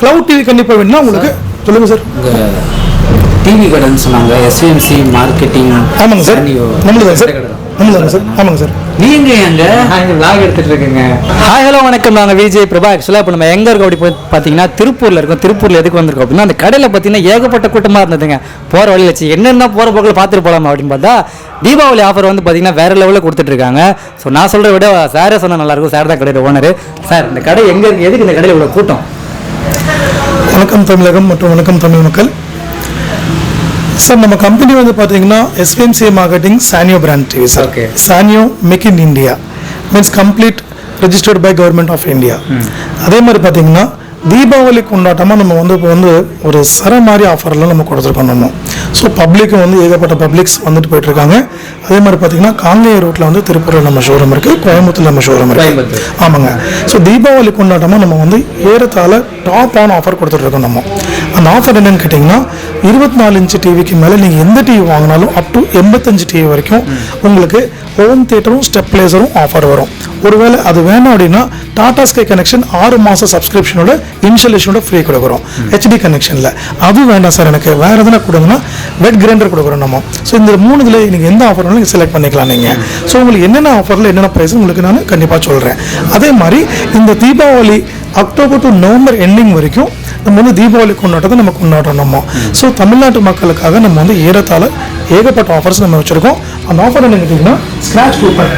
Cloud TV கண்டிப்பாக வேணும்னா உங்களுக்கு சொல்லுங்கள் சார். டிவி கடைன்னு சொன்னாங்க எஸ்எம்சி மார்க்கெட்டிங் ஆமாங்க சார். நம்மளுக்கு சார். நம்மளுக்கு சார். ஆமாங்க சார். நீங்க எங்க? லாக் எடுத்துட்டு இருக்கீங்க. ஹாய் ஹலோ வணக்கம். நாங்கள் விஜய் பிரபா ஆக்சுவலாக இப்போ நம்ம எங்கே இருக்கோம் அப்படி பார்த்தீங்கன்னா திருப்பூரில் இருக்கோம். திருப்பூரில் எதுக்கு வந்திருக்கோம் அப்படின்னா அந்த கடையில் பார்த்தீங்கன்னா ஏகப்பட்ட கூட்டமாக இருந்ததுங்க. போகிற வழியில் வச்சு என்னென்ன போகிற போக்கில் பார்த்துட்டு போகலாமா அப்படின்னு பார்த்தா தீபாவளி ஆஃபர் வந்து பார்த்தீங்கன்னா வேறு லெவலில் கொடுத்துட்ருக்காங்க ஸோ நான் சொல்கிறத விட சாரே சொன்னால் நல்லாயிருக்கும் சார் தான் கடையோட ஓனர் சார் இந்த கடை எங்கே இருக்கு? எதுக்கு இந்த கடையில் இவ்வளோ கூட்டம்? வணக்கம் தமிழகம் மற்றும் வணக்கம் தமிழ் மக்கள். சார் நம்ம கம்பெனி வந்து பார்த்தீங்கன்னா SPMC marketing Sanyo brand TV sir. Sanyo make in India means complete registered by government of India அதே மாதிரி பார்த்தீங்கன்னா தீபாவளி கொண்டாட்டமாக நம்ம வந்து இப்போ வந்து ஒரு சர மாதிரி ஆஃபர்லாம் நம்ம கொடுத்துருக்கோம் நம்ம. ஸோ பப்ளிக்கு வந்து ஏகப்பட்ட பப்ளிக்ஸ் வந்துட்டு போயிட்டு இருக்காங்க அதே மாதிரி பார்த்தீங்கன்னா காங்கேய ரோட்டில் வந்து திருப்பூரில் நம்ம ஷோரூம் இருக்குது கோயம்புத்தூர் நம்ம ஷோரூம் இருக்குது. ஆமாங்க. ஸோ தீபாவளி கொண்டாட்டமாக நம்ம வந்து ஏறத்தாழ டாப் ஆன் ஆஃபர் கொடுத்துட்ருக்கோம் நம்ம. அந்த ஆஃபர் என்னன்னு கேட்டிங்கன்னா இருபத்தி நாலு இன்ச்சு டிவிக்கு மேலே நீங்கள் எந்த டிவி வாங்கினாலும் அப் டு எண்பத்தஞ்சு டிவி வரைக்கும் உங்களுக்கு ஹோம் தியேட்டரும் ஸ்டெப்லேசரும் ஆஃபர் வரும். ஒருவேளை அது வேணும் அப்படின்னா டாடா ஸ்கை கனெக்ஷன் ஆறு மாதம் சப்ஸ்கிரிப்ஷனோட இன்ஸ்டலேஷனோட ஃப்ரீ கொடுக்குறோம் ஹெச்டி கனெக்ஷனில் அது வேண்டாம் சார் எனக்கு வேறு எதனா கொடுங்கன்னா வெட் கிரைண்டர் கொடுக்குறோம் நம்ம. ஸோ இந்த மூணு இதில் நீங்கள் எந்த ஆஃபர் வேணாலும் செலக்ட் பண்ணிக்கலாம் நீங்கள் ஸோ உங்களுக்கு என்னென்ன ஆஃபரில் என்னென்ன ப்ரைஸ் உங்களுக்கு நான் கண்டிப்பாக சொல்கிறேன் அதே மாதிரி இந்த Deepavali October to November ending வரைக்கும் நம்ம வந்து தீபாவளி கொண்டாட்டத்தை நம்ம கொண்டாடுறோம் நம்ம. ஸோ தமிழ்நாட்டு மக்களுக்காக நம்ம வந்து ஏறத்தாழ ஏகப்பட்ட ஆஃபர்ஸ் நம்ம வச்சுருக்கோம். அந்த ஆஃபர் என்ன கேட்டிங்கன்னா scratch coupon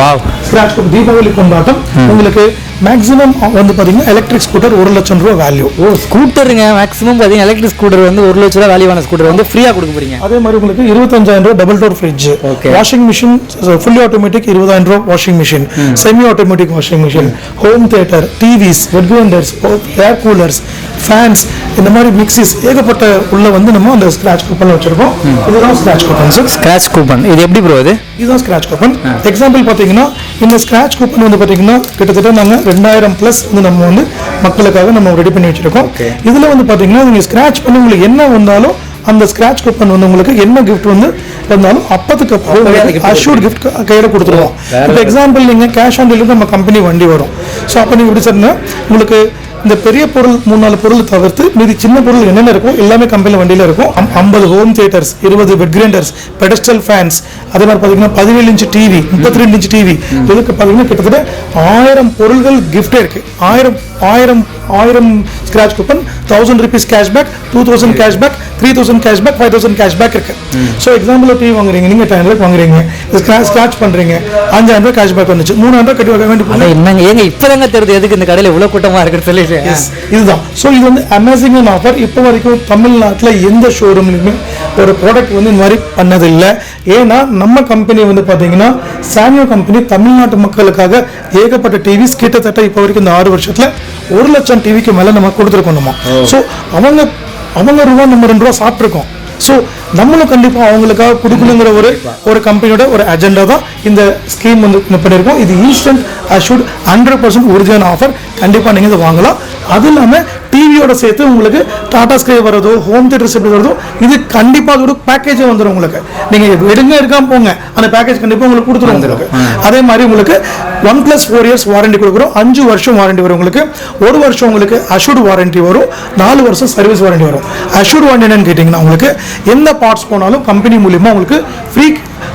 Wow. Scratch coupon Deepavali கொண்டாட்டம். உங்களுக்கு மேக்ஸிமம் வந்து பார்த்தீங்கன்னா எலக்ட்ரிக் ஸ்கூட்டர் ஒரு லட்சம் ரூபா வேல்யூ ஓ ஸ்கூட்டருங்க மேக்ஸிமம் பார்த்தீங்கன்னா எலக்ட்ரிக் ஸ்கூட்டர் வந்து ஒரு லட்ச ரூபா வேல்யூவான ஸ்கூட்டர் வந்து ஃப்ரீயாக கொடுக்க போறீங்க. அதே மாதிரி உங்களுக்கு இருபத்தஞ்சாயிரம் ரூபாய் double door fridge. Washing machine fully automatic இருபதாயிரம் ரூபாய் washing machine semi automatic washing machine home theatre TVs wet grinders air coolers fans இந்த மாதிரி மிக்சிஸ் ஏகப்பட்ட உள்ள வந்து நம்ம அந்த ஸ்கிராச் கூப்பன் வச்சிருக்கோம். இதுதான் scratch coupon sir scratch coupon இது எப்படி ப்ரோ இது? இதுதான் ஸ்கிராச் கூப்பன் எக்ஸாம்பிள் பார்த்தீங்கன்னா இந்த ஸ்கிராச் கூப்பன் வந்து பார்த்தீங்கன்னா கிட்டத்தட்ட நாங்கள் ரெண்டாயிரம் ப்ளஸ் வந்து நம்ம வந்து மக்களுக்காக நம்ம ரெடி பண்ணி வச்சிருக்கோம். இதில் வந்து பார்த்தீங்கன்னா நீங்கள் ஸ்கிராச் பண்ணி உங்களுக்கு என்ன வந்தாலும் அந்த ஸ்கிராச் கூப்பன் வந்து உங்களுக்கு என்ன gift வந்து இருந்தாலும் அப்பத்துக்கு அப்புறம் அஷ்யூர்ட் கிஃப்ட் கையில் கொடுத்துருவோம். இப்போ எக்ஸாம்பிள் நீங்கள் கேஷ் ஆன் டெலிவரி நம்ம கம்பெனி வண்டி வரும். ஸோ அப்போ நீங்கள் எப்படி சொன்னா உங்களுக்கு இந்த பெரிய பொருள் மூணு நாலு பொருள் தவிர்த்து மீதி சின்ன பொருள் என்னென்ன இருக்கும் எல்லாமே கம்பெனியில் வண்டியில் இருக்கும். ஐம்பது ஹோம் தியேட்டர்ஸ் இருபது பெட் கிரைண்டர்ஸ் பெடஸ்டல் ஃபேன்ஸ் அதே மாதிரி பார்த்தீங்கன்னா பதினேழு இன்ச்சு டிவி முப்பத்தி ரெண்டு இன்ச்சு டிவி இதுக்கு பார்த்தீங்கன்னா கிட்டத்தட்ட ஆயிரம் பொருள்கள் கிஃப்டே இருக்கு. ஆயிரம் ஆயிரம் ஆயிரம் scratch coupon thousand rupees cashback two thousand cashback three thousand cashback five thousand cashback இருக்கு. ஸோ எக்ஸாம்பிள் டிவி வாங்குறீங்க நீங்கள் எட்டாயிரம் ரூபாய்க்கு வாங்குறீங்க ஸ்கிராச் பண்ணுறீங்க அஞ்சாயிரம் ரூபாய் கேஷ்பேக் வந்துச்சு மூணாயிரம் ரூபாய் கட்டி வைக்க வேண்டிய அதான் என்னங்க ஏங்க இப்போதாங்க தெரியுது எதுக்கு இந்த கடையில் இவ்வளோ கூட்டமாக இருக்குன்னு சொல்லிட்டு. Yes, இதுதான். ஸோ இது வந்து அமேசிங்கான ஆஃபர் இப்போ வரைக்கும் தமிழ்நாட்டில் எந்த ஷோரூம்லையுமே ஒரு ப்ராடக்ட் வந்து இந்த மாதிரி பண்ணதில்லை. ஏன்னா நம்ம கம்பெனி வந்து பார்த்தீங்கன்னா சானியோ கம்பெனி தமிழ்நாட்டு மக்களுக்காக ஏகப்பட்ட டிவிஸ் கிட்டத்தட்ட இப்போ வரைக்கும் இந்த ஆறு வருஷத்தில் ஒரு லட்சம் டிவிக்கு மேலே நம்ம கொடுத்துருக்கோம் நம்ம. ஸோ அவங்க அவங்க ரூபா நம்ம ரெண்டு ரூபா சாப்பிட்ருக்கோம் ஸோ நம்மளும் கண்டிப்பாக அவங்களுக்காக கொடுக்கணுங்கிற ஒரு ஒரு கம்பெனியோட ஒரு அஜெண்டா தான் இந்த ஸ்கீம் வந்து பண்ணியிருக்கோம். இது instant assured hundred percent original offer கண்டிப்பாக நீங்கள் இதை வாங்கலாம். அது இல்லாமல் டிவியோட சேர்த்து உங்களுக்கு டாடா ஸ்கை வரதோ ஹோம் தியேட்டர் செட் வரதோ இது கண்டிப்பாக ஒரு பேக்கேஜே வந்துடும் உங்களுக்கு. நீங்கள் எடுங்க இருக்காம போங்க. அந்த பேக்கேஜ் கண்டிப்பாக உங்களுக்கு கொடுத்துரும் உங்களுக்கு. அதே மாதிரி உங்களுக்கு one plus four years warranty கொடுக்குறோம். அஞ்சு வருஷம் வாரண்டி வரும் உங்களுக்கு. ஒரு வருஷம் உங்களுக்கு அஷூர்ட் வாரண்டி வரும். நாலு வருஷம் சர்வீஸ் வாரண்டி வரும். அஷூர்ட் வாரண்டி என்னன்னு கேட்டிங்கன்னா உங்களுக்கு எந்த பார்ட்ஸ் போனாலும் கம்பெனி மூலியமாக உங்களுக்கு ஃப்ரீ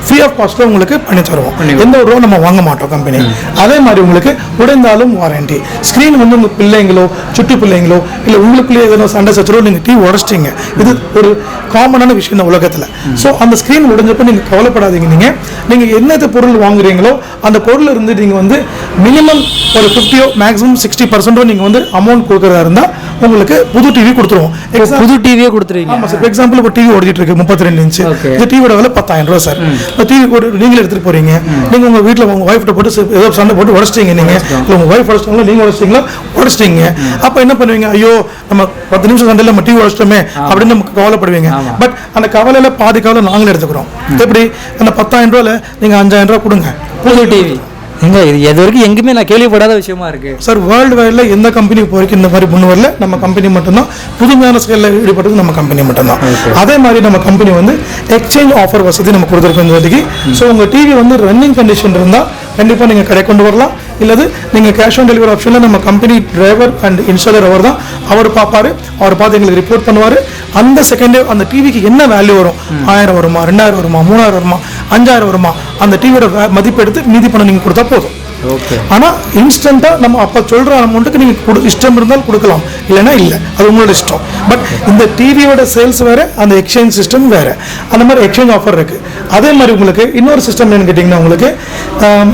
ஃப்ரீ ஆஃப் காஸ்ட்டில் உங்களுக்கு பண்ணி தருவோம். எந்த ஒரு ரூபா நம்ம வாங்க மாட்டோம் கம்பெனி அதே மாதிரி உங்களுக்கு உடைந்தாலும் வாரண்டி ஸ்க்ரீன் வந்து உங்கள் பிள்ளைங்களோ சுட்டி பிள்ளைங்களோ இல்லை உங்களுக்குள்ளேயே எதனா சண்டை சச்சரோ நீங்கள் டிவி உடச்சிட்டீங்க. இது ஒரு காமனான விஷயம் இந்த உலகத்தில். ஸோ அந்த ஸ்க்ரீன் உடைஞ்சப்போ நீங்கள் கவலைப்படாதீங்க நீங்கள் நீங்கள் என்னது பொருள் வாங்குறீங்களோ அந்த பொருள் இருந்து நீங்கள் வந்து மினிமம் ஒரு ஃபிஃப்டியோ மேக்ஸிமம் சிக்ஸ்டி பர்சன்டோ நீங்கள் வந்து அமௌண்ட் கொடுக்குறதா இருந்தால் உங்களுக்கு புது டிவி கொடுத்துருவோம். புது டிவியே கொடுத்துருவீங்க. ஆமா சார். எக்ஸாம்பிள் இப்போ டிவி ஓடிட்டு இருக்கு முப்பத்தி ரெண்டு இன்ச்சு. இந்த டிவியோட விலை பத்தாயிரம் ரூபா சார். இந்த டிவி நீங்களே எடுத்துட்டு போறீங்க. நீங்க உங்க வீட்ல உங்க ஒய்ஃப்ட்ட போட்டு ஏதோ சண்டை போட்டு உடச்சிட்டீங்க நீங்க. இல்ல உங்க ஒய்ஃப் உடச்சிட்டாங்களோ நீங்க உடச்சிட்டீங்களோ உடச்சிட்டீங்க. அப்ப என்ன பண்ணுவீங்க? ஐயோ நம்ம பத்து நிமிஷம் சண்டையில நம்ம டிவி உடச்சிட்டோமே அப்படின்னு நமக்கு கவலைப்படுவீங்க. பட் அந்த கவலையில பாதி கவலை நாங்களே எடுத்துக்கிறோம். எப்படி? அந்த பத்தாயிரம் ரூபாயில நீங்க அஞ்சாயிரம் ரூபாய் கொடுங்க. புது டிவி எங்க இது இது வரைக்கும் எங்கேயுமே நான் கேள்விப்படாத விஷயமா இருக்கு. சார் வேர்ல்டு வைடில் எந்த கம்பெனி இப்போ வரைக்கும் இந்த மாதிரி முன்னு வரல? நம்ம கம்பெனி மட்டும்தான். புதுமையான செயலில் ஈடுபட்டது நம்ம கம்பெனி மட்டும்தான். அதே மாதிரி நம்ம கம்பெனி வந்து எக்ஸ்சேஞ்ச் ஆஃபர் வசதி நம்ம கொடுத்துருக்கோம் இந்த ஸோ உங்கள் டிவி வந்து ரன்னிங் கண்டிஷன் இருந்தால் கண்டிப்பாக நீங்கள் கடை கொண்டு வரலாம். இல்லது நீங்கள் கேஷ் ஆன் டெலிவரி ஆப்ஷனில் நம்ம கம்பெனி டிரைவர் அண்ட் இன்ஸ்டாலர் அவர் தான். அவர் பார்ப்பாரு. அவர் பார்த்து எங்களுக்கு ரிப்போர்ட் பண்ணுவார். அந்த செகண்டே அந்த டிவிக்கு என்ன வேல்யூ வரும்? ஆயிரம் வருமா ரெண்டாயிரம் வருமா மூணாயிரம் வருமா அஞ்சாயிரம் வருமா? அந்த டிவியோட மதிப்பு எடுத்து மீதி பணம் நீங்கள் கொடுத்தா போதும். ஓகே. ஆனா இன்ஸ்டன்ட்டா நம்ம அப்ப சொல்ற அமௌண்ட்டுக்கு நீங்க கொடு இஷ்டம் இருந்தால் கொடுக்கலாம். இல்லைன்னா இல்லை. அது உங்களோட இஷ்டம். பட் இந்த டிவியோட சேல்ஸ் வேற அந்த எக்ஸ்சேஞ்ச் சிஸ்டம் வேற. அந்த மாதிரி எக்ஸ்சேஞ்ச் ஆஃபர் இருக்கு. அதே மாதிரி உங்களுக்கு இன்னொரு சிஸ்டம் என்னன்னு கேட்டிங்கன்னா உங்களுக்கு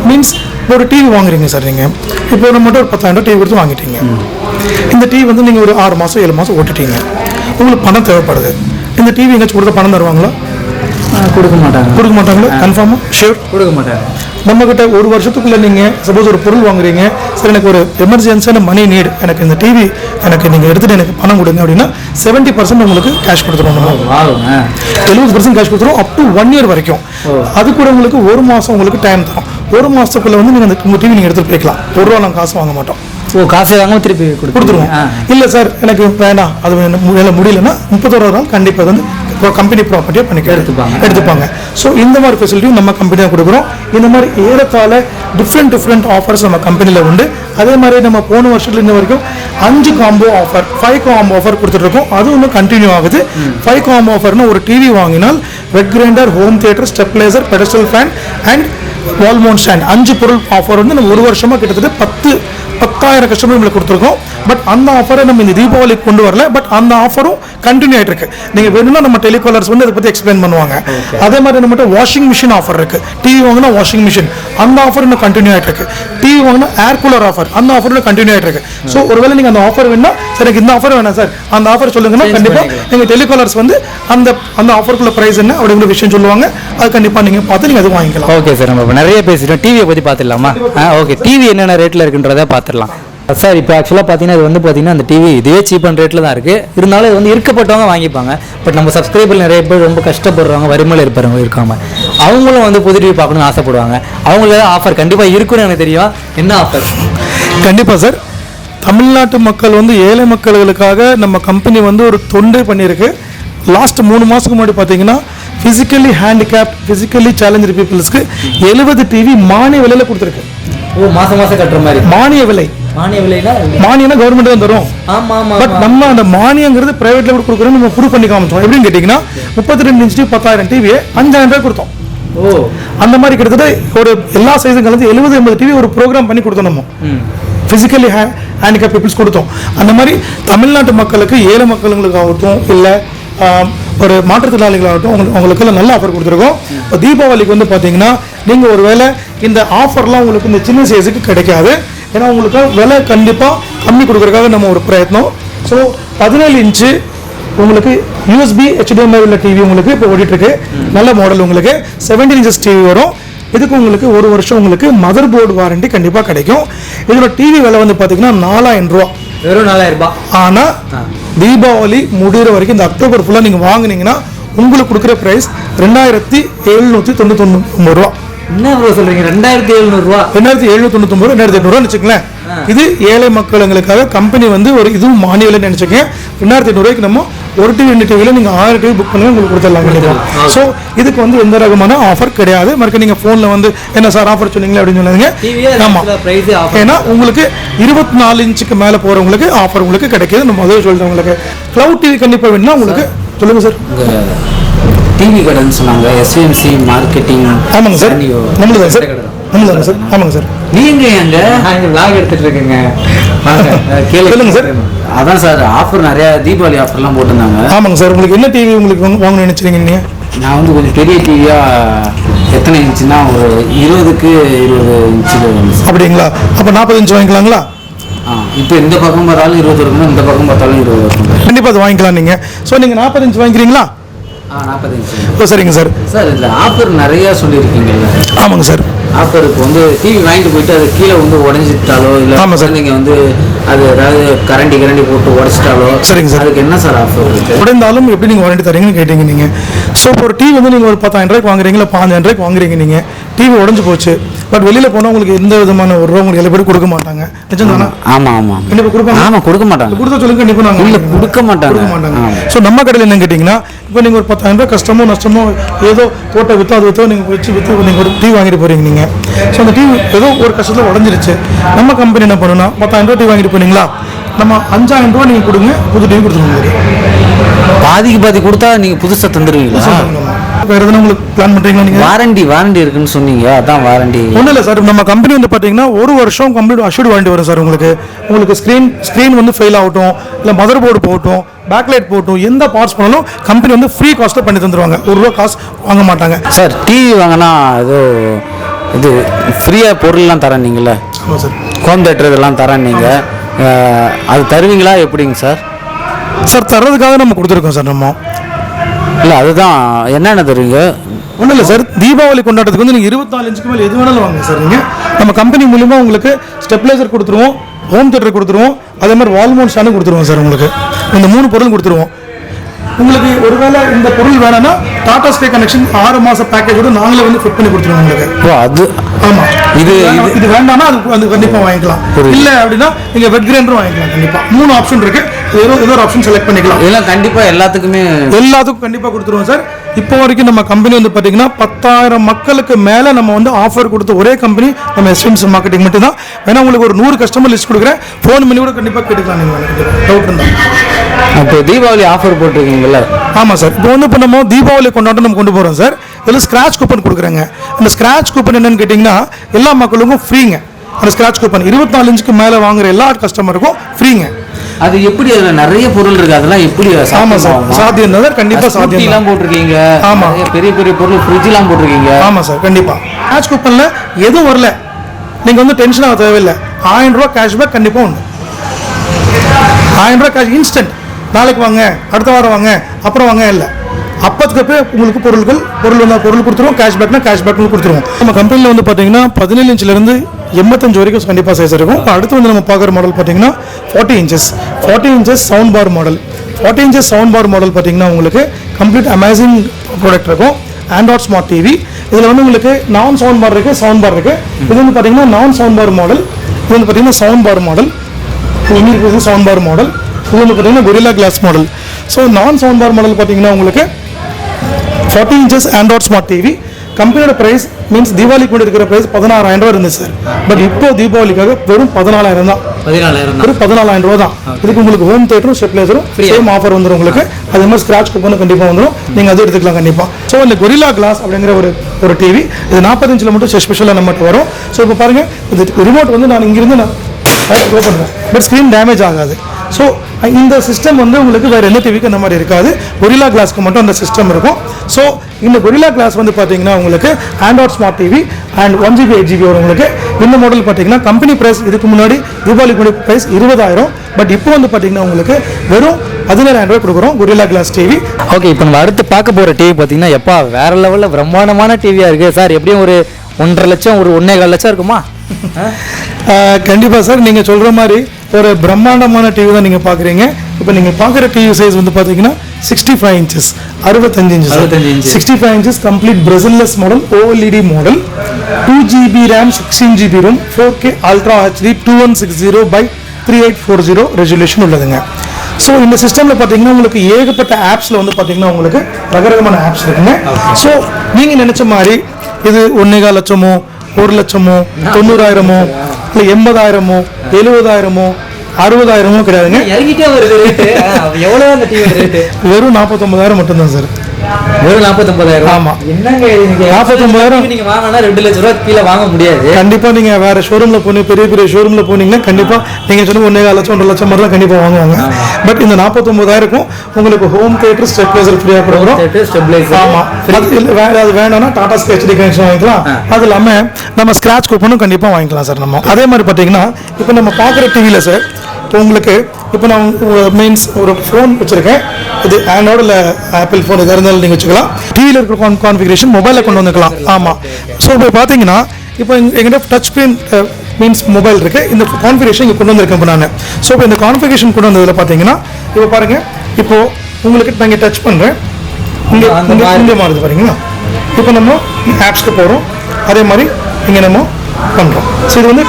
மீன்ஸ் ஒரு டிவி வாங்குறீங்க சார் நீங்க. இப்போ நம்ம மட்டும் ஒரு பத்தாயிரம் டிவி கொடுத்து வாங்கிட்டீங்க. இந்த டிவி வந்து நீங்க ஒரு ஆறு மாசம் ஏழு மாசம் ஓட்டிட்டீங்க. உங்களுக்கு பணம் தேவைப்படுது. இந்த டிவி எங்கேயாச்சும் கொடுத்த பணம் தருவாங்களா? கொடுக்க மாட்டாங்க. கொடுக்க மாட்டாங்களா? கன்ஃபார்மா ஷியூர் கொடுக்க மாட்டாங்க. நம்ம கிட்ட ஒரு வருஷத்துக்குள்ள நீங்க சப்போஸ் ஒரு பொருள் வாங்குறீங்க. சரி எனக்கு ஒரு எமர்ஜென்சியான மணி நீட் எனக்கு இந்த டிவி எனக்கு நீங்க எடுத்துட்டு எனக்கு பணம் கொடுங்க அப்படின்னா செவன்ட்டி பர்சன்ட் உங்களுக்கு கேஷ் கொடுத்துருவோம் நம்ம. எழுபது பர்சன்ட் கேஷ் கொடுத்துருவோம் அப் டு ஒன் இயர் வரைக்கும். அது கூட உங்களுக்கு ஒரு மாசம் உங்களுக்கு டைம் தரும். ஒரு மாசத்துக்குள்ள வந்து நீங்க அந்த டிவி நீங்க எடுத்துட்டு போய்க்கலாம். ஒரு ரூபா நாங்கள் காசு வாங்க மாட்டோம். ஓ காசு வாங்காம திருப்பி கொடுத்துருவோம். கொடுத்துருவோம் இல்ல சார் எனக்கு வேண்டாம் அது வேணும், வேலை முடியலன்னா முப்பத்தோரு நாள் கண்டிப்பா அது வந்து கம்பெனி ப்ராப்பர்ட்டியாக பண்ணி எடுத்துப்பாங்க. எடுத்துப்பாங்க. ஸோ இந்த மாதிரி ஃபெசிலிட்டியும் நம்ம கம்பெனியாக கொடுக்குறோம். இந்த மாதிரி ஏறத்தாழ டிஃப்ரெண்ட் டிஃப்ரெண்ட் ஆஃபர்ஸ் நம்ம கம்பெனியில் உண்டு. அதே மாதிரி நம்ம போன வருஷத்துல இன்ன வரைக்கும் அஞ்சு combo offer five combo offer கொடுத்துட்ருக்கோம். அது இன்னும் கண்டினியூ ஆகுது. ஃபைவ் காம்போ ஆஃபர்னு ஒரு டிவி வாங்கினால் wet grinder home theatre stabiliser pedestal fan and wall mount stand அஞ்சு பொருள் ஆஃபர் வந்து நம்ம ஒரு வருஷமா கிட்டத்தட்ட பத்து பத்தாயிரம் கஸ்டமர் நம்மளுக்கு கொடுத்துருக்கோம். பட் அந்த ஆஃபரை நம்ம இந்த தீபாவளிக்கு கொண்டு வரல. பட் அந்த ஆஃபரும் கண்டினியூ ஆயிட்டு இருக்கு நீங்க வேணும்னா நம்ம டெலிகாலர்ஸ் வந்து அதை பத்தி எக்ஸ்பிளைன் பண்ணுவாங்க. அதே மாதிரி நம்மகிட்ட வாஷிங் மிஷின் ஆஃபர் இருக்கு. டிவி வாங்கினா வாஷிங் மிஷின் அந்த ஆஃபர் இன்னும் கண்டினியூ ஆயிட்டு இருக்கு டிவி வாங்கினா ஏர் கூலர் ஆஃபர் அந்த ஆஃபர் இன்னும் கண்டினியூ ஆயிட்டு இருக்கு ஸோ ஒருவேளை நீங்க அந்த ஆஃபர் வேணா சார் எனக்கு இந்த ஆஃபர் வேணாம் சார். அந்த ஆஃபர் சொல்லுங்கன்னா கண்டிப்பா எங்க டெலிகாலர்ஸ் வந்து அந்த அந்த ஆஃபருக்குள்ள பிரைஸ் என்ன அப்படிங்கிற விஷயம் சொல்லுவாங்க. அது கண்டிப்பா நீங்க பார்த்து நீங்க அது வாங்கிக்கலாம். ஓகே சார் நம்ம நிறைய பேசிட்டோம். டிவியை பற்றி பார்த்துடலாமா? ஓகே டிவி என்னென்ன ரேட்டில் இருக்குன்றதை பார்த்துடலாம் சார் இப்போ ஆக்சுவலாக பார்த்தீங்கன்னா இது வந்து பார்த்தீங்கன்னா அந்த டிவி இதுவே சீப் அண்ட் ரேட்டில் தான் இருக்குது இருந்தாலும் இது வந்து இருக்கப்பட்டவங்க வாங்கிப்பாங்க. பட் நம்ம சப்ஸ்கிரைபர் நிறைய பேர் ரொம்ப கஷ்டப்படுறவங்க வறுமையில் இருப்பவங்க இருக்காங்க அவங்களும் வந்து புது டிவி பார்க்கணும்னு ஆசைப்படுவாங்க. அவங்களுக்கு ஆஃபர் கண்டிப்பாக இருக்குன்னு எனக்கு தெரியும். என்ன ஆஃபர் கண்டிப்பாக சார் தமிழ்நாட்டு மக்கள் வந்து ஏழை மக்களுக்காக நம்ம கம்பெனி வந்து ஒரு தொண்டே பண்ணியிருக்கு. லாஸ்ட் மூணு மாதத்துக்கு முன்னாடி பார்த்தீங்கன்னா ஃபிசிக்கலி ஹேண்டிகேப்ட் ஃபிசிக்கலி சேலஞ்சர் பீப்புள்ஸ்க்கு எழுபது டிவி மானிய விலையில் கொடுத்துருக்கு. ஓ மாதம் மாதம் கட்டுற மாதிரி. மானிய விலை. மானிய விலைனா மானியம்னா கவர்மெண்ட் தான் தரும். ஆமாம் ஆமாம் பட் நம்ம அந்த மானியங்கிறது பிரைவேட்ல கூட கொடுக்குறோம் நம்ம ப்ரூவ் பண்ணி காமிச்சோம் எப்படின்னு கேட்டிங்கன்னா முப்பத்தி ரெண்டு இன்ச்சு பத்தாயிரம் டிவி அஞ்சாயிரம் ரூபாய் கொடுத்தோம். ஓ. அந்த மாதிரி கிட்டத்தட்ட ஒரு எல்லா சைஸும் கலந்து எழுபது எண்பது டிவி ஒரு ப்ரோக்ராம் பண்ணி கொடுத்தோம் நம்ம. ஃபிசிக்கலி ஹேண்டிகேப் பீப்புள்ஸ் கொடுத்தோம். அந்த மாதிரி தமிழ்நாட்டு மக்களுக்கு ஏழை மக்களுங்களுக்காகட்டும் இல்லை ஒரு மாற்றுத்திறனாளிகளாகட்டும் உங்களுக்கு உங்களுக்கெல்லாம் நல்ல ஆஃபர் கொடுத்துருக்கோம். இப்போ தீபாவளிக்கு வந்து பார்த்தீங்கன்னா நீங்கள் ஒரு வேளை இந்த ஆஃபர்லாம் உங்களுக்கு இந்த சின்ன சைஸுக்கு கிடைக்காது. ஏன்னா உங்களுக்கு விலை கண்டிப்பாக கம்மி கொடுக்குறதுக்காக நம்ம ஒரு பிரயத்னம். ஸோ பதினேழு இன்ச்சு உங்களுக்கு யூஎஸ்பி ஹெச்டிஎம்ஐ உள்ள டிவி உங்களுக்கு இப்போ ஓடிட்டுருக்கு. நல்ல மாடல் உங்களுக்கு. 17 இன்ச்சஸ் டிவி வரும். இதுக்கு உங்களுக்கு ஒரு வருஷம் உங்களுக்கு மதர் போர்டு வாரண்டி கண்டிப்பாக கிடைக்கும். இதோட டிவி விலை வந்து பார்த்தீங்கன்னா நாலாயிரம் ரூபா. வெறும் நாலாயிரம் ரூபாய். ஆனால் தீபாவளி முடிகிற வரைக்கும் இந்த அக்டோபர் ஃபுல்லாக நீங்கள் வாங்குனீங்கன்னா உங்களுக்கு கொடுக்குற ப்ரைஸ் ரெண்டாயிரத்தி எழுநூற்றி தொண்ணூத்தொண்ணூறு ரூபா. என்ன ப்ரோ சொல்கிறீங்க ரெண்டாயிரத்தி எழுநூறுவா ரெண்டாயிரத்தி எழுநூத்தி தொண்ணூத்தொம்பது ரெண்டாயிரத்தி எட்நூறுவா இது ஏழை மக்களுங்களுக்காக கம்பெனி வந்து ஒரு இதுவும் மானியம் நினைச்சுக்கேன் ரெண்டாயிரத்தி எட்நூறுவாய்க்கு நம்ம ஒரு டிவி ரெண்டு டிவியில் நீங்கள் ஆயிரம் டிவி புக் பண்ணுங்க உங்களுக்கு கொடுத்துடலாம் கண்டிப்பாக ஸோ இதுக்கு வந்து எந்த ரகமான ஆஃபர் கிடையாது. மறுக்க நீங்கள் ஃபோனில் வந்து என்ன சார் ஆஃபர் சொன்னீங்களே? அப்படின்னு சொன்னாங்க ஆமாம் ஏன்னா உங்களுக்கு இருபத்தி நாலு இன்ச்சுக்கு மேலே போகிறவங்களுக்கு ஆஃபர் உங்களுக்கு கிடைக்கிது. நம்ம முதல்ல சொல்லிட்டேன் உங்களுக்கு க்ளவுட் டிவி கண்டிப்பாக வேணும்னா உங்களுக்கு சொல்லுங்கள் சார். டிவி கடைன்னு சொன்னாங்க எஸ்எம்சி மார்க்கெட்டிங் ஆமாங்க சார். நம்மளுக்கு சார். நம்மளுக்கு சார். ஆமாங்க சார். நீங்க எங்க? லாக் எடுத்துட்டு இருக்கேங்க. சொல்லுங்க சார். அதான் சார் ஆஃபர் நிறைய தீபாவளி ஆஃபர்லாம் போட்டிருந்தாங்க. ஆமாங்க சார் உங்களுக்கு என்ன டிவி உங்களுக்கு வாங்க- வாங்கணும்னு நினைச்சிருங்க நீங்கள் நான் வந்து கொஞ்சம் பெரிய டிவியா எத்தனை இன்ச்சுனா ஒரு இருபதுக்கு இருபது இன்ச்சு அப்படிங்களா? அப்போ நாற்பது இன்ச் வாங்கிக்கலாங்களா? ஆ இப்போ இந்த பக்கம் பார்த்தாலும் இருபது இருக்கணும் இந்த பக்கம் பார்த்தாலும் இருபது இருக்கணும் கண்டிப்பாக அது வாங்கிக்கலாம் நீங்கள் ஸோ நீங்கள் நாற்பது இன்ச் வாங்கிக்கிறீங்களா? ஆ நாற்பது இன்ச்சு. ஓ சரிங்க சார். சார் இதில் ஆஃபர் நிறைய சொல்லியிருக்கீங்கல்ல. ஆமாங்க சார். ஆஃபர் இப்போ வந்து டிவி வாங்கிட்டு போயிட்டு அது கீழே வந்து உடஞ்சிட்டாலோ இல்லை ஆமா சார். நீங்கள் வந்து அது ஏதாவது கரண்டி கரண்டி போட்டு உடச்சிட்டாலோ சரிங்க சார். அதுக்கு என்ன சார் ஆஃபர் இருக்கு உடைந்தாலும் எப்படி நீங்கள் வாரண்டி தரீங்கன்னு கேட்டீங்க நீங்கள் ஸோ இப்போ ஒரு டிவி வந்து நீங்கள் ஒரு பத்தாயிரம் ரூபாய்க்கு வாங்குறீங்களா பாஞ்சாயிரம் ரூபாய்க்கு வாங்குறீங்க நீங்கள் டிவி உடஞ்சு போச்சு. பட் வெளியில் போனால் உங்களுக்கு எந்த விதமான ஒரு ரூபா உங்களுக்கு எல்லா கொடுக்க மாட்டாங்க. நிஜம் தானே? ஆமாம் ஆமாம் கண்டிப்பா கொடுப்பாங்க? ஆமாம் கொடுக்க மாட்டாங்க. கொடுத்தா சொல்லுங்க கண்டிப்பாக நாங்கள் இல்ல, கொடுக்க மாட்டாங்க. கொடுக்க மாட்டாங்க. ஸோ நம்ம கடையில் என்ன கேட்டிங்கன்னா இப்போ நீங்கள் ஒரு பத்தாயிரம் ரூபாய் கஷ்டமோ நஷ்டமோ ஏதோ தோட்ட விற்றோ அது விற்றோ நீங்கள் வச்சு விற்று நீங்கள் ஒரு டிவி வாங்கிட்டு போகிறீங்க நீங்கள் ஸோ அந்த டிவி ஏதோ ஒரு கஷ்டத்தில் உடஞ்சிருச்சு. நம்ம கம்பெனி என்ன பண்ணுன்னா பத்தாயிரம் ரூபாய் டிவி வாங்கிட்டு போனீங்களா? நம்ம அஞ்சாயிரம் ரூபாய் நீங்கள் கொடுங்க புது டிவி கொடுத்துருவோம். பாதிக்கு பாதி கொடுத்தா நீங்கள் புதுசாக தந்துடுவீங்களா வேறு எதுனா உங்களுக்கு பிளான் பண்ணுறீங்களா நீங்கள் வாரண்டி வாரண்டி இருக்குன்னு சொன்னீங்க. அதான் வாரண்டி ஒன்றும் இல்லை சார். நம்ம கம்பெனி வந்து பார்த்தீங்கன்னா ஒரு வருஷம் கம்ப்ளீட் அஷ்யூர்ட் வாரண்டி வரும் சார் உங்களுக்கு. உங்களுக்கு ஸ்க்ரீன் ஸ்க்ரீன் வந்து ஃபெயில் ஆகட்டும் இல்லை மதர் போர்டு போகட்டும் பேக்லைட் போகட்டும் எந்த பார்ட்ஸ் பண்ணாலும் கம்பெனி வந்து ஃப்ரீ காஸ்ட்டில் பண்ணி தந்துருவாங்க. ஒரு ரூபா காசு வாங்க மாட்டாங்க. சார் டிவி வாங்கினா ஏதோ இது ஃப்ரீயாக பொருள்லாம் தரேன் நீங்களே ஆமாம் சார். ஹோம் தேட்டர் இதெல்லாம் தரேன் நீங்கள் அது தருவீங்களா? எப்படிங்க சார்? சார் தர்றதுக்காக நம்ம கொடுத்துருக்கோம் சார் நம்ம. இல்லை அதுதான். என்னென்ன தருவீங்க ஒன்றும் இல்லை சார். தீபாவளி கொண்டாட்டத்துக்கு வந்து நீங்கள் இருபத்தாலு இன்ச்சுக்கு மேலே எது வேணாலும் வாங்க சார். நீங்கள் நம்ம கம்பெனி மூலிமா உங்களுக்கு ஸ்டெப்லைசர் கொடுத்துருவோம் ஹோம் தேட்டர் கொடுத்துருவோம் அதே மாதிரி வால் மவுண்ட் ஸ்டாண்டும் கொடுத்துருவோம் சார் உங்களுக்கு. இந்த மூணு பொருள் கொடுத்துருவோம். உங்களுக்கு ஒருவேளை இந்த பொருள் வேணும்னா டாடா ஸ்கை கனெக்ஷன் ஆறு மாத பேக்கேஜோட நாங்களே வந்து ஃபிட் பண்ணி கொடுத்துருவோம் உங்களுக்கு. ஓ அது ஆமா. இது- இது இது- வேண்டாம்னா அது அது கண்டிப்பா வாங்கிக்கலாம். இல்ல அப்படின்னா நீங்க வெட் கிரைண்டரும் வாங்கிக்கலாம் கண்டிப்பா. மூணு ஆப்ஷன் இருக்கு. ஏதோ ஏதோ ஒரு ஆப்ஷன் செலக்ட் பண்ணிக்கலாம். இதெல்லாம் கண்டிப்பாக எல்லாத்துக்குமே எல்லாத்துக்கும் கண்டிப்பா கொடுத்துருவோம் சார். இப்போ வரைக்கும் நம்ம கம்பெனி வந்து பாத்தீங்கன்னா பத்தாயிரம் மக்களுக்கு மேல நம்ம வந்து ஆஃபர் கொடுத்த ஒரே கம்பெனி நம்ம எஸ்எம்சி மார்க்கெட்டிங் மட்டும் தான் வேணா உங்களுக்கு ஒரு நூறு கஸ்டமர் லிஸ்ட் கொடுக்குறேன். ஃபோன் பண்ணி கூட கண்டிப்பா கேட்டுக்கலாம் நீங்க டவுட் இருந்தா. இப்போ தீபாவளி ஆஃபர் போட்டிருக்கீங்கல்ல? ஆமாம் சார். இப்போ வந்து இப்போ நம்ம தீபாவளி கொண்டாட்டம் நம்ம கொண்டு போகிறோம் சார். இதில் ஸ்க்ராட்ச் கூப்பன் கொடுக்குறேங்க. அந்த ஸ்க்ராட்ச் கூப்பன் என்னன்னு கேட்டிங்கன்னா எல்லா மக்களுக்கும் ஃப்ரீங்க அந்த ஸ்க்ராட்ச் கூப்பன் இருபத்தாலு இன்ச்சுக்கு மேலே வாங்குற எல்லா கஸ்டமருக்கும் ஃப்ரீங்க அது எப்படி அதில் நிறைய பொருள் இருக்கு? அதெல்லாம் எப்படி ஆமாம் சார்? சாத்தியம் தான் சார் கண்டிப்பாக சாத்தியம் ஸ்கூட்டிலாம் போட்டிருக்கீங்க. ஆமா. பெரிய பெரிய பொருள் ஃப்ரிட்ஜ்லாம் போட்டிருக்கீங்க. ஆமாம் சார் கண்டிப்பாக ஸ்க்ராட்ச் கூப்பனில் எதுவும் வரல. நீங்கள் வந்து டென்ஷன் ஆக தேவையில்லை. ஆயிரம் ரூபா கேஷ்பேக் கண்டிப்பாக உண்டு. ஆயிரம் ரூபா கேஷ் இன்ஸ்டன்ட் நாளைக்கு வாங்க அடுத்த வாரம் வாங்க அப்புறம் வாங்க இல்லை. அப்பத்துக்கு போய் உங்களுக்கு பொருட்கள் பொருள் வந்தால் பொருள் கொடுத்துருவோம் கேஷ்பேக்னா கேஷ்பேக்னு கொடுத்துருவோம். நம்ம கம்பெனியில் வந்து பார்த்தீங்கன்னா பதினேழு இன்ச்சிலேருந்து எண்பத்தஞ்சு வரைக்கும் கண்டிப்பாக சைஸ் இருக்கும். இப்போ அடுத்து வந்து நம்ம பார்க்குற மாடல் பார்த்தீங்கன்னா forty inches forty inches sound bar model forty inches sound bar model பார்த்தீங்கன்னா உங்களுக்கு கம்ப்ளீட் அமேசிங் ப்ராடக்ட் இருக்கும். ஆண்ட்ராய்ட் ஸ்மார்ட் டிவி இதில் வந்து உங்களுக்கு நான் சவுண்ட் பார் இருக்குது சவுண்ட் பார் இருக்குது இது வந்து பார்த்தீங்கன்னா நான் சவுண்ட் பார் மாடல் இது வந்து பார்த்தீங்கன்னா சவுண்ட் பார் மாடல் இன்னைக்கு வந்து சவுண்ட் பார் மாடல் இது வந்து பார்த்தீங்கன்னா கொரில்லா கிளாஸ் மாடல் ஸோ நான் சவுண்ட் பார் மாடல் பார்த்தீங்கன்னா உங்களுக்கு forty inches Android smart TV கம்பெனியோட ப்ரைஸ் மீன்ஸ் தீபாவளிக்கு கூட இருக்கிற ப்ரைஸ் பதினாறாயிரம் ரூபா இருந்துச்சு சார் பட் இப்போ தீபாவளிக்காக வெறும் பதினாலாயிரம் தான். பதினாலாயிரம் வெறும் பதினாலாயிரம் ரூபா தான். இதுக்கு உங்களுக்கு ஹோம் தேட்டரும் ஸ்டெப்லைசரும் சேம் ஆஃபர் வந்துடும் உங்களுக்கு. அதே மாதிரி ஸ்க்ராட்ச் கூப்பனும் கண்டிப்பாக வந்துடும் நீங்கள் அது எடுத்துக்கலாம் கண்டிப்பாக ஸோ இந்த கொரில்லா கிளாஸ் அப்படிங்கிற ஒரு ஒரு டிவி இது நாற்பது இன்ச்சில் மட்டும் ஸ்பெஷலாக நம்மகிட்ட வரும். ஸோ இப்போ பாருங்கள் இது ரிமோட் வந்து நான் இங்கிருந்து நான் ஓப்பன் பண்ணுறேன் பட் ஸ்க்ரீன் டேமேஜ் ஆகாது. ஸோ இந்த சிஸ்டம் வந்து உங்களுக்கு வேறு எந்த டிவிக்கு அந்த மாதிரி இருக்காது. கொரில்லா கிளாஸ்க்கு மட்டும் அந்த சிஸ்டம் இருக்கும். ஸோ இந்த கொரில்லா கிளாஸ் வந்து பார்த்தீங்கன்னா உங்களுக்கு Android smart TV and one GB eight GB வரும் உங்களுக்கு. இந்த மாடல் பார்த்தீங்கன்னா கம்பெனி ப்ரைஸ் இதுக்கு முன்னாடி தீபாவளி கூட ப்ரைஸ் இருபதாயிரம். பட் இப்போ வந்து பார்த்தீங்கன்னா உங்களுக்கு வெறும் பதினேழாயிரம் ரூபாய் கொடுக்குறோம் கொரில்லா கிளாஸ் டிவி ஓகே இப்போ நம்ம அடுத்து பார்க்க போகிற டிவி பார்த்தீங்கன்னா எப்பா வேற லெவலில் பிரம்மாண்டமான டிவியாக இருக்குது சார் எப்படியும் ஒரு ஒன்றரை லட்சம் ஒரு ஒன்றே கால் லட்சம் இருக்குமா? கண்டிப்பாக சார் நீங்கள் சொல்கிற மாதிரி ஒரு பிரம்மாண்டமான டிவி தான் நீங்கள் பார்க்குறீங்க இப்போ நீங்கள் பார்க்குற டிவி சைஸ் வந்து பார்த்தீங்கன்னா சிக்ஸ்டி ஃபைவ் இன்ச்சஸ் அறுபத்தஞ்சு inches 65 inches. Sixty five inches complete bezelless model OLED model two GB RAM sixteen GB ROM four K ultra HD two one six zero by three eight four zero resolution உள்ளதுங்க. So இந்த சிஸ்டமில் பார்த்தீங்கன்னா உங்களுக்கு ஏகப்பட்ட ஆப்ஸில் வந்து பார்த்தீங்கன்னா உங்களுக்கு ரகரகமான apps இருக்குங்க. So நீங்கள் நினச்ச மாதிரி இது ஒன்னேகால் லட்சமோ ஒரு லட்சமோ தொண்ணூறாயிரமோ இல்லை எண்பதாயிரமோ எழுபதாயிரமோ அறுபதாயிரமோ கிடையாதுங்க. இறங்கிட்டே வருது ரேட்டு எவ்வளோ அந்த டிவி ரேட்டு வெறும் நாற்பத்தொம்பதாயிரம் மட்டும்தான் சார். வெறும் நாற்பத்தொம்பதாயிரம் ஆமா. என்னங்க இது நீங்க? 49,000 நீங்க வாங்கினா ரெண்டு லட்ச ரூபா கீழே வாங்க முடியாது. கண்டிப்பா நீங்க வேற ஷோரூம்ல போனீங்க பெரிய பெரிய ஷோரூம்ல போனீங்கன்னா கண்டிப்பா நீங்க சொன்ன கால் லட்சம் ஒன்றரை லட்சம் மாதிரிலாம் கண்டிப்பா வாங்குவாங்க. பட் இந்த நாற்பத்தொம்பதாயிரக்கும் உங்களுக்கு ஹோம் தியேட்டர் ஸ்டெப்லைசர் ஃப்ரீயா கொடுக்குறோம். ஸ்டெபிளைசர் ஆமா. அது இல்ல வேற அது வேணும்னா டாடா ஸ்கை ஹெச்டி கனெக்ஷன் வாங்கிக்கலாம். அது இல்லாம நம்ம ஸ்கிராச் கூப்பனும் கண்டிப்பா வாங்கிக்கலாம் சார் நம்ம. அதே மாதிரி பாத்தீங்கன்னா இப்போ நம்ம பார்க்குற டிவியில சார் இப்போ உங்களுக்கு இப்போ நான் மீன்ஸ் ஒரு ஃபோன் வச்சிருக்கேன். இது ஆண்ட்ராய்டு இல்லை ஆப்பிள் ஃபோன் எதாக இருந்தாலும் நீங்கள் வச்சுக்கலாம். டிவியில் இருக்கிற கான் கான்ஃபிகரேஷன் மொபைலில் கொண்டு வந்துக்கலாம். ஆமாம் ஸோ இப்போ பார்த்தீங்கன்னா இப்போ எங்க- எங்கிட்ட டச் ஸ்க்ரீன் மீன்ஸ் மொபைல் இருக்குது இந்த கான்ஃபிகரேஷன் இங்கே கொண்டு வந்திருக்கேன் இப்போ நான். ஸோ இப்போ இந்த கான்ஃபிகரேஷன் கொண்டு வந்ததில் பார்த்தீங்கன்னா இப்போ பாருங்கள் இப்போ உங்களுக்கு நான் இங்கே டச் பண்ணுறேன் இங்கே இங்கே. இங்கே மாறுது பாருங்களா. இப்போ நம்ம ஆப்ஸ்க்கு போகிறோம் அதே மாதிரி இங்கே நம்ம பண்ணுறோம் ஸோ இது வந்து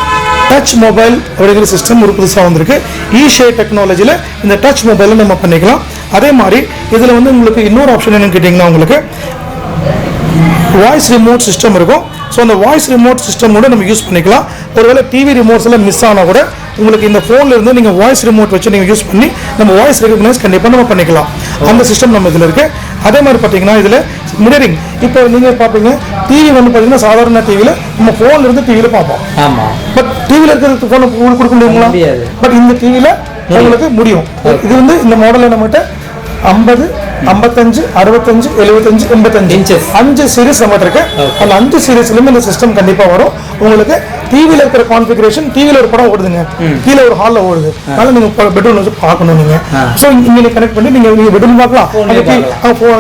டச் மொபைல் அப்படிங்கிற சிஸ்டம் ஒரு புதுசாக வந்திருக்கு. ஈஷே டெக்னாலஜியில் இந்த டச் மொபைலில் நம்ம பண்ணிக்கலாம். அதே மாதிரி இதில் வந்து உங்களுக்கு இன்னொரு ஆப்ஷன் என்னென்னு கேட்டிங்கன்னா உங்களுக்கு வாய்ஸ் ரிமோட் சிஸ்டம் இருக்கும். ஸோ அந்த வாய்ஸ் ரிமோட் சிஸ்டம் கூட நம்ம யூஸ் பண்ணிக்கலாம். ஒருவேளை டிவி ரிமோட்ஸ் எல்லாம் மிஸ் ஆனால் கூட உங்களுக்கு இந்த ஃபோனில் இருந்து நீங்கள் வாய்ஸ் ரிமோட் வச்சு நீங்கள் யூஸ் பண்ணி நம்ம வாய்ஸ் ரெகக்னைஸ் கண்டிப்பாக நம்ம பண்ணிக்கலாம். அந்த சிஸ்டம் நம்ம இதில் இருக்குது அதே மாதிரி பார்த்தீங்கன்னா இதில் மிரரிங் இப்போ நீங்கள் பார்ப்பீங்க டிவி வந்து பார்த்தீங்கன்னா சாதாரண டிவியில் நம்ம ஃபோன்ல இருந்து டிவியில் பார்ப்போம். ஆமாம் பட் டிவியில் இருக்கிற ஃபோனை கொடுக்க முடியுங்களா. பட் இந்த டிவியில் உங்களுக்கு முடியும். இது வந்து இந்த மாடலில் நம்மகிட்ட ஐம்பது ஐம்பத்தஞ்சு அறுபத்தஞ்சு எழுபத்தஞ்சு எண்பத்தஞ்சு. Inches. அஞ்சு சீரிஸ் நம்மகிட்ட இருக்கு அந்த அஞ்சு சீரிஸ்லையும் இந்த சிஸ்டம் கண்டிப்பாக வரும். உங்களுக்கு டிவியில் இருக்கிற கான்ஃபிகரேஷன் டிவியில் ஒரு படம் ஓடுதுங்க. கீழே ஒரு ஹாலில் ஓடுது. அதனால நீங்கள் பெட்ரூம் வச்சு பார்க்கணும் நீங்கள் ஸோ இங்கே கனெக்ட் பண்ணி நீங்கள் நீங்கள் பெட்ரூம் பார்க்கலாம்.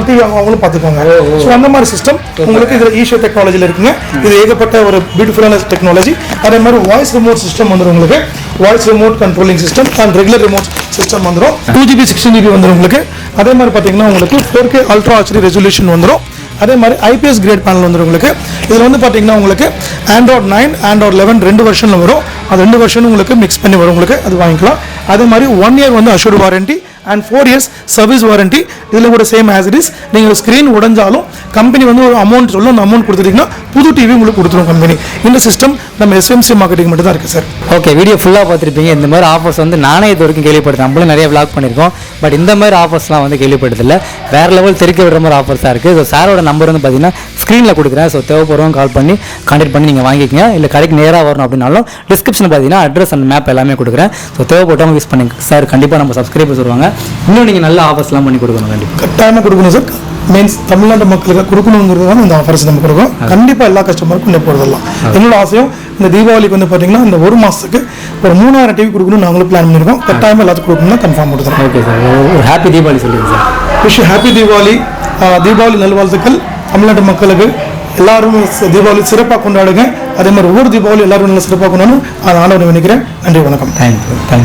டிவி அவங்களும் பார்த்துக்கோங்க. ஸோ அந்த மாதிரி சிஸ்டம் உங்களுக்கு இதில் ஈஷோ டெக்னாலஜியில் இருக்குங்க. இது ஏகப்பட்ட ஒரு பியூட்டிஃபுல்லான டெக்னாலஜி அதே மாதிரி வாய்ஸ் ரிமோட் சிஸ்டம் வந்துடும் உங்களுக்கு. Voice remote controlling system and regular remote system வந்துடும் டூ ஜிபி சிக்ஸ்டீன் ஜிபி வந்துடும் உங்களுக்கு. அதே மாதிரி பார்த்தீங்கன்னா உங்களுக்கு four K ultra HD resolution வந்துடும் அதே மாதிரி ஐபிஎஸ் கிரேட் பேனல் வந்துடும் உங்களுக்கு. இதில் வந்து பார்த்தீங்கன்னா உங்களுக்கு ஆண்ட்ராய்ட் நைன் ஆண்ட்ராய்ட் லெவன் ரெண்டு வருஷனில் வரும். அது ரெண்டு வருஷனும் உங்களுக்கு மிக்ஸ் பண்ணி வரும். உங்களுக்கு அது வாங்கிக்கலாம். அதே மாதிரி ஒன் இயர் வந்து assured warranty and four years service warranty இதில் கூட சேம் ஆஸ் இட் இஸ் நீங்கள் ஸ்க்ரீன் உடைஞ்சாலும் கம்பெனி வந்து ஒரு அமௌண்ட் சொல்லும் அந்த அமௌண்ட் கொடுத்துட்டிங்கன்னா புது டிவி உங்களுக்கு கொடுத்துரும் கம்பெனி. இந்த சிஸ்டம் நம்ம எஸ்எம்சி மார்க்கெட்டிங் மட்டும் தான் இருக்குது சார் ஓகே வீடியோ ஃபுல்லாக பார்த்துருப்பீங்க. இந்த மாதிரி ஆஃபர்ஸ் வந்து நானே இது வரைக்கும் கேள்விப்பட்டேன் நம்மளும் நிறைய vlog பண்ணியிருக்கோம். பட் இந்த மாதிரி ஆஃபர்ஸ்லாம் வந்து கேள்விப்பட்டதில்ல வேறு லெவல் தெரிக்க விடுற மாதிரி ஆஃபர்ஸாக இருக்குது ஸோ சாரோட நம்பர் வந்து பார்த்தீங்கன்னா ஸ்க்ரீனில் கொடுக்குறேன். ஸோ தேவைப்படுறவங்க கால் பண்ணி கான்டாக்ட் பண்ணி நீங்கள் வாங்கிக்கங்க. இல்லை கடைக்கு நேராக வரணும் அப்படின்னாலும் டிஸ்கிரிப்ஷன் பார்த்தீங்கன்னா அட்ரஸ் அண்ட் மேப் எல்லாமே கொடுக்குறேன். ஸோ தேவைப்பட்டவங்க யூஸ் பண்ணுங்க. சார் கண்டிப்பாக நம்ம சப்ஸ்கிரைபர்ஸ் வருவாங்க. இன்னும் நீங்கள் நல்ல ஆஃபர்ஸ்லாம் பண்ணி கொடுக்கணும் கண்டிப்பாக கட்டாயமாக கொடுக்கணும் சார் மீன்ஸ் தமிழ்நாட்டு மக்களுக்கு கொடுக்கணுங்கிறதுக்கான இந்த ஆஃபர்ஸ் நம்ம கொடுக்கும் கண்டிப்பாக எல்லா கஸ்டமருக்கும் கொண்டு போகிறதெல்லாம் என்னோட ஆசையும் இந்த தீபாவளிக்கு வந்து பார்த்தீங்கன்னா இந்த ஒரு மாதத்துக்கு ஒரு மூணாயிரம் டிவி கொடுக்கணும்னு நாங்களும் பிளான் பண்ணியிருக்கோம் கட்டாயமாக எல்லாத்துக்கும் கொடுக்கணும்னா கன்ஃபார்ம் கொடுத்துறோம் ஓகே சார் ஒரு ஹாப்பி தீபாவளி சொல்லுங்கள் sir wish happy Deepavali. Deepavali நல்வாழ்த்துக்கள். தமிழ்நாட்டு மக்களுக்கு எல்லாரும் தீபாவளி சிறப்பாக கொண்டாடுங்க. அதே மாதிரி ஒவ்வொரு தீபாவளி எல்லாரும் நல்லா சிறப்பாக கொண்டாடணும். அதை ஆண்டவனை நினைக்கிறேன் நன்றி வணக்கம். Thank you thank you